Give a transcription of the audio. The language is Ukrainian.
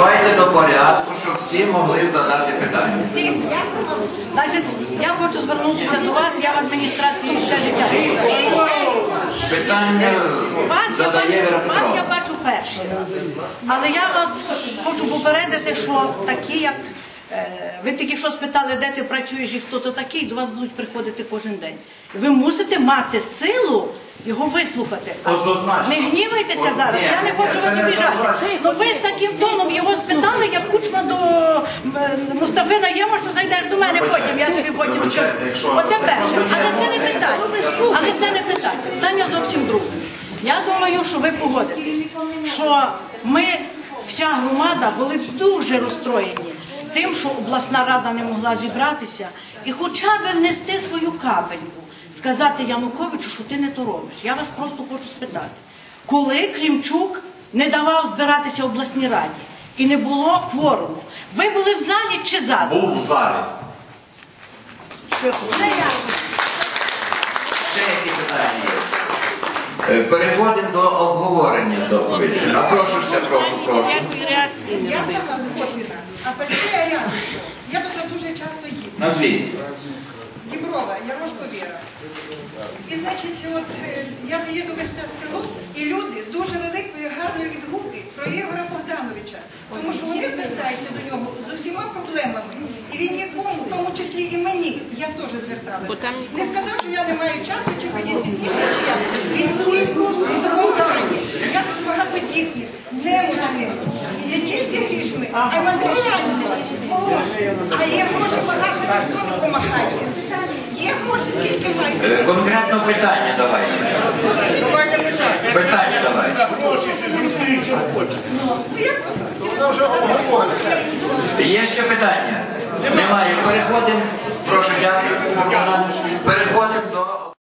Давайте до порядку, щоб всі могли задати питання. Значить, я хочу звернутися до вас, я в адміністрації ще життя. Питання Вас я, задає бачу, Віра вас я Петрова. бачу перший раз. Але я вас хочу попередити, що такі, як е, ви тільки що спитали, де ти працюєш і хто то такий, до вас будуть приходити кожен день. Ви мусите мати силу його вислухати. Однозначно. Не гнівайтеся зараз, я не хочу вас обіжати. Ну ви з таким тоном його спитали, як кучма до Мустафи Наєма, що зайдеш до мене потім, я тобі потім скажу. Оце перше. Але це не питання. Але це не питання. Питання зовсім друге. Я думаю, що ви погодитесь, що ми, вся громада, були дуже розстроєні тим, що обласна рада не могла зібратися і хоча б внести свою капельку, сказати Януковичу, що ти не то робиш. Я вас просто хочу спитати, коли Клімчук не давав збиратися обласній раді і не було кворуму, ви були в залі чи за? Був в залі. Все. Ще які питання є? Е, Переходимо до обговорення доповіді. А прошу ще, прошу, прошу. Я сама з Кошина, а Пальче рядом. Я туди дуже часто їду. Назвіться. Значить, от е, я заїду весь час в село, і люди дуже великої гарної відгуки про Ігоря Богдановича. Тому що вони звертаються до нього з усіма проблемами. І він нікому, в тому числі і мені, я теж зверталася. Не сказав, що я не маю часу, чи ходіть пізніше, чи я. Він всім допомагає. Я дуже багатодітних, немощних, не тільки грішми, а й матеріальними. А є гроші багато ніхто не допомагає. Є гроші, скільки Е, мають. Конкретно питання давайте. Питання давайте. Ну, Є ще питання? Немає. Переходимо. Прошу, дякую. Переходимо до.